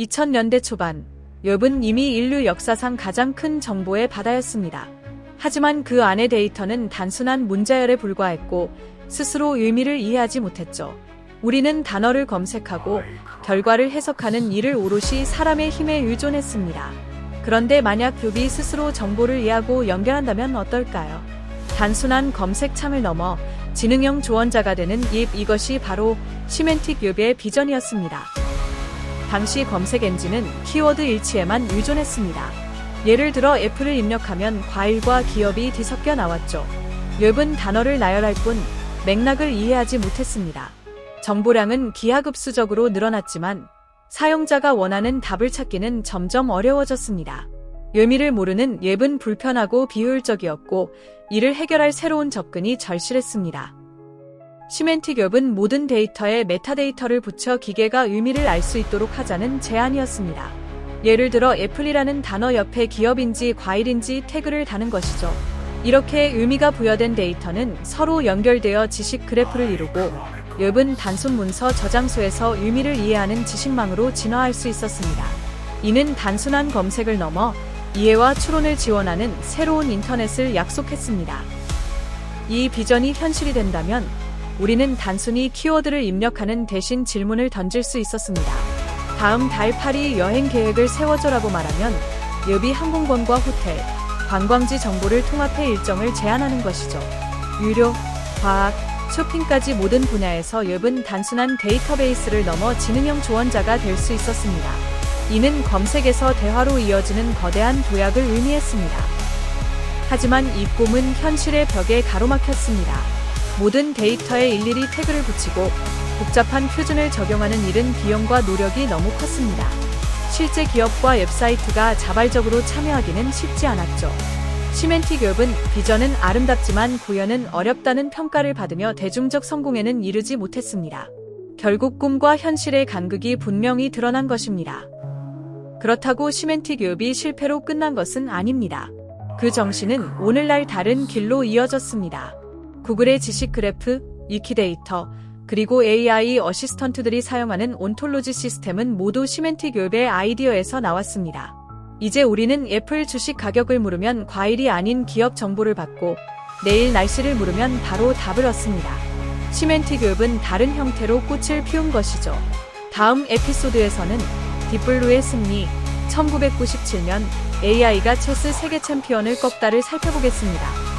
2000년대 초반, 욥은 이미 인류 역사상 가장 큰 정보의 바다였습니다. 하지만 그 안의 데이터는 단순한 문자열에 불과했고 스스로 의미를 이해하지 못했죠. 우리는 단어를 검색하고 결과를 해석하는 일을 오롯이 사람의 힘에 의존했습니다. 그런데 만약 욥이 스스로 정보를 이해하고 연결한다면 어떨까요? 단순한 검색창을 넘어 지능형 조언자가 되는 입 이것이 바로 시멘틱 욥의 비전이었습니다. 당시 검색 엔진은 키워드 일치에만 의존했습니다. 예를 들어 애플을 입력하면 과일과 기업이 뒤섞여 나왔죠. 웹은 단어를 나열할 뿐 맥락을 이해하지 못했습니다. 정보량은 기하급수적으로 늘어났지만 사용자가 원하는 답을 찾기는 점점 어려워졌습니다. 의미를 모르는 웹은 불편하고 비효율적이었고 이를 해결할 새로운 접근이 절실했습니다. 시멘틱 웹은 모든 데이터에 메타데이터를 붙여 기계가 의미를 알 수 있도록 하자는 제안이었습니다. 예를 들어 애플이라는 단어 옆에 기업인지 과일인지 태그를 다는 것이죠. 이렇게 의미가 부여된 데이터는 서로 연결되어 지식 그래프를 이루고 웹은 단순 문서 저장소에서 의미를 이해하는 지식망으로 진화할 수 있었습니다. 이는 단순한 검색을 넘어 이해와 추론을 지원하는 새로운 인터넷을 약속했습니다. 이 비전이 현실이 된다면 우리는 단순히 키워드를 입력하는 대신 질문을 던질 수 있었습니다. 다음 달 파리 여행 계획을 세워줘라고 말하면 예비 항공권과 호텔, 관광지 정보를 통합해 일정을 제안하는 것이죠. 유료, 과학, 쇼핑까지 모든 분야에서 웹은 단순한 데이터베이스를 넘어 지능형 조언자가 될 수 있었습니다. 이는 검색에서 대화로 이어지는 거대한 도약을 의미했습니다. 하지만 이 꿈은 현실의 벽에 가로막혔습니다. 모든 데이터에 일일이 태그를 붙이고 복잡한 표준을 적용하는 일은 비용과 노력이 너무 컸습니다. 실제 기업과 웹사이트가 자발적으로 참여하기는 쉽지 않았죠. 시멘틱 웹은 비전은 아름답지만 구현은 어렵다는 평가를 받으며 대중적 성공에는 이르지 못했습니다. 결국 꿈과 현실의 간극이 분명히 드러난 것입니다. 그렇다고 시멘틱 웹이 실패로 끝난 것은 아닙니다. 그 정신은 오늘날 다른 길로 이어졌습니다. 구글의 지식 그래프, 위키데이터, 그리고 AI 어시스턴트들이 사용하는 온톨로지 시스템은 모두 시멘틱 웹의 아이디어에서 나왔습니다. 이제 우리는 애플 주식 가격을 물으면 과일이 아닌 기업 정보를 받고 내일 날씨를 물으면 바로 답을 얻습니다. 시멘틱 웹은 다른 형태로 꽃을 피운 것이죠. 다음 에피소드에서는 딥블루의 승리, 1997년 AI가 체스 세계 챔피언을 꺾다를 살펴보겠습니다.